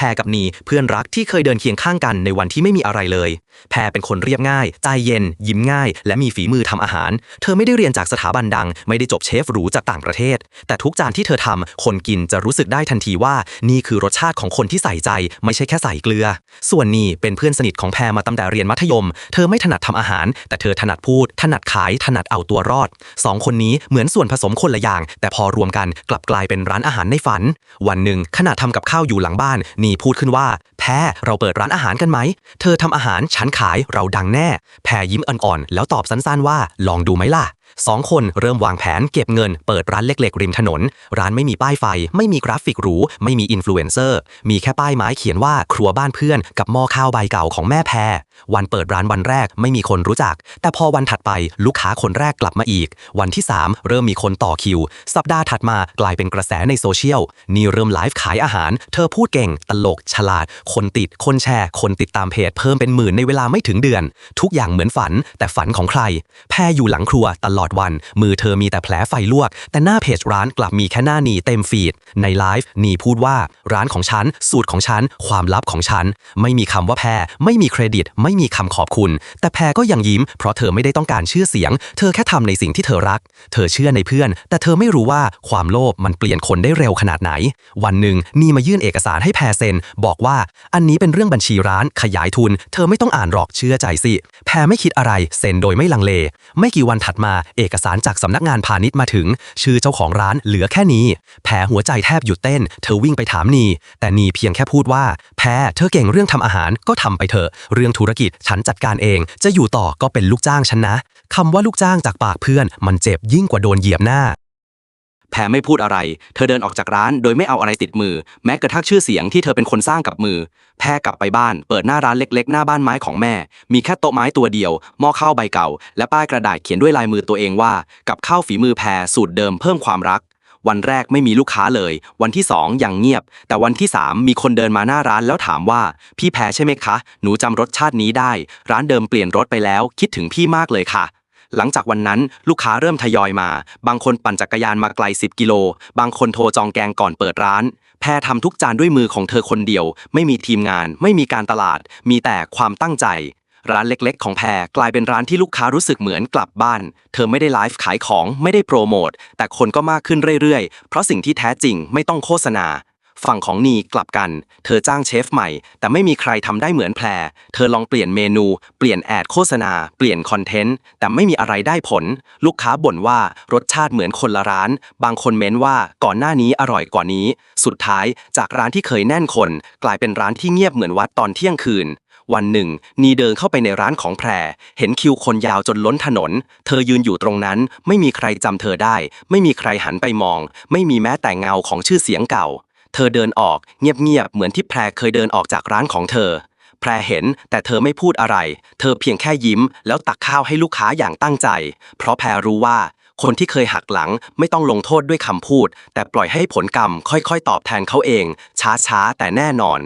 แพรกับนีเพื่อนรักที่เคยเดินเคียงข้างกันในวันที่ไม่มีอะไรเลย แพรเป็นคนเรียบง่าย ใจเย็น ยิ้มง่าย และมีฝีมือทำอาหาร เธอไม่ได้เรียนจากสถาบันดัง ไม่ได้จบเชฟหรูจากต่างประเทศ แต่ทุกจานที่เธอทำคนกินจะรู้สึกได้ทันทีว่า นี่คือรสชาติของคนที่ใส่ใจ ไม่ใช่แค่ใส่เกลือ ส่วนนีเป็นเพื่อนสนิทของแพรมาตั้งแต่เรียนมัธยม เธอไม่ถนัดทำอาหาร แต่เธอถนัดพูด ถนัดขาย ถนัดเอาตัวรอดสองคนนี้เหมือนส่วนผสมคนละอย่าง แต่พอรวมกันกลับกลายเป็นร้านอาหารในฝัน วันหนึ่งขณะทำกับข้าวอยู่หลังบ้านนีพูดขึ้นว่า แพรเราเปิดร้านอาหารกันไหม เธอทำอาหารฉันขายเราดังแน่ แพรยิ้มอ่อนๆแล้วตอบสั้นๆว่า ลองดูไหมล่ะ สองคนเริ่มวางแผนเก็บเงิน เปิดร้านเล็กๆ ริมถนน ร้านไม่มีป้ายไฟ ไม่มีกราฟิกหรู ไม่มีอินฟลูเอนเซอร์ มีแค่ป้ายไม้เขียนว่าครัวบ้านเพื่อน กับหม้อข้าวใบเก่าของแม่แพร วันเปิดร้านวันแรกไม่มีคนรู้จัก แต่พอวันถัดไปลูกค้าคนแรกกลับมาอีก วันที่ 3 เริ่มมีคนต่อคิว สัปดาห์ถัดมากลายเป็นกระแสในโซเชียล นี่เริ่มไลฟ์ขายอาหาร เธอพูดเก่ง ตลก ฉลาด คนติด คนแชร์ คนติดตามเพจเพิ่มเป็นหมื่นในเวลาไม่ถึงเดือน ทุกอย่างเหมือนฝัน แต่ฝันของใคร แพรอยู่หลังครัวตลอดวัน มือเธอมีแต่แผลไฟลวก แต่หน้าเพจร้านกลับมีแค่หน้านีเต็มฟีด ในไลฟ์นีพูดว่าร้านของฉัน สูตรของฉัน ความลับของฉัน ไม่มีคำว่าแพรไม่มีเครดิต ไม่มีคำขอบคุณ แต่แพรก็ยังยิ้ม เพราะเธอไม่ได้ต้องการชื่อเสียง เธอแค่ทำในสิ่งที่เธอรัก เธอเชื่อในเพื่อน แต่เธอไม่รู้ว่าความโลภมันเปลี่ยนคนได้เร็วขนาดไหน วันหนึ่งนีมายื่นเอกสารให้แพรเซ็น บอกว่า อันนี้เป็นเรื่องบัญชีร้านขยายทุน เธอไม่ต้องอ่านหรอกเชื่อใจสิ แพรไม่คิดอะไรเซ็นโดยไม่ลังเล ไม่กี่วันถัดมาเอกสารจากสำนักงานพาณิชย์มาถึง ชื่อเจ้าของร้านเหลือแค่นี้แพรหัวใจแทบหยุดเต้น เธอวิ่งไปถามนี แต่นีเพียงแค่พูดว่า แพ้เธอเก่งเรื่องทำอาหารก็ทำไปเถอะ เรื่องธุรกิจฉันจัดการเอง จะอยู่ต่อก็เป็นลูกจ้างฉันนะคำว่าลูกจ้างจากปากเพื่อน มันเจ็บยิ่งกว่าโดนเหยียบหน้า แพรไม่พูดอะไร เธอเดินออกจากร้านโดยไม่เอาอะไรติดมือ แม้กระทั่งชื่อเสียงที่เธอเป็นคนสร้างกับมือ แพรกลับไปบ้าน เปิดหน้าร้านเล็กๆ หน้าบ้านไม้ของแม่ มีแค่โต๊ะไม้ตัวเดียว หม้อข้าวใบเก่า และป้ายกระดาษเขียนด้วยลายมือตัวเองว่า กับข้าวฝีมือแพรสูตรเดิมเพิ่มความรัก วันแรกไม่มีลูกค้าเลย วันที่สองยังเงียบ แต่วันที่สามมีคนเดินมาหน้าร้านแล้วถามว่า พี่แพรใช่ไหมคะ หนูจำรสชาตินี้ได้ ร้านเดิมเปลี่ยนรสไปแล้ว คิดถึงพี่มากเลยค่ะ หลังจากวันนั้นลูกค้าเริ่มทยอยมา บางคนปั่นจักรยานมาไกล 10 กิโล บางคนโทรจองแกงก่อนเปิดร้าน แพรทำทุกจานด้วยมือของเธอคนเดียว ไม่มีทีมงาน ไม่มีการตลาด มีแต่ความตั้งใจ ร้านเล็กๆ ของแพรกลายเป็นร้านที่ลูกค้ารู้สึกเหมือนกลับบ้าน เธอไม่ได้ไลฟ์ขายของไม่ได้โปรโมทแต่คนก็มากขึ้นเรื่อยๆ เพราะสิ่งที่แท้จริงไม่ต้องโฆษณา ฝั่งของนีกลับกัน เธอจ้างเชฟใหม่ แต่ไม่มีใครทำได้เหมือนแพร เธอลองเปลี่ยนเมนู เปลี่ยนแอดโฆษณา เปลี่ยนคอนเทนต์ แต่ไม่มีอะไรได้ผล ลูกค้าบ่นว่ารสชาติเหมือนคนละร้าน บางคนเม้นว่าก่อนหน้านี้อร่อยกว่านี้ สุดท้ายจากร้านที่เคยแน่นคน กลายเป็นร้านที่เงียบเหมือนวัดตอนเที่ยงคืนวันหนึ่ง นีเดินเข้าไปในร้านของแพร เห็นคิวคนยาวจนล้นถนน เธอยืนอยู่ตรงนั้น ไม่มีใครจำเธอได้ ไม่มีใครหันไปมอง ไม่มีแม้แต่เงาของชื่อเสียงเก่า เธอเดินออกเงียบๆเหมือนที่แพรเคยเดินออกจากร้านของเธอ แพรเห็นแต่เธอไม่พูดอะไร เธอเพียงแค่ยิ้ม แล้วตักข้าวให้ลูกค้าอย่างตั้งใจ เพราะแพรรู้ว่า คนที่เคยหักหลังไม่ต้องลงโทษด้วยคำพูด แต่ปล่อยให้ผลกรรมค่อยๆ ตอบแทนเขาเอง ช้าๆแต่แน่นอน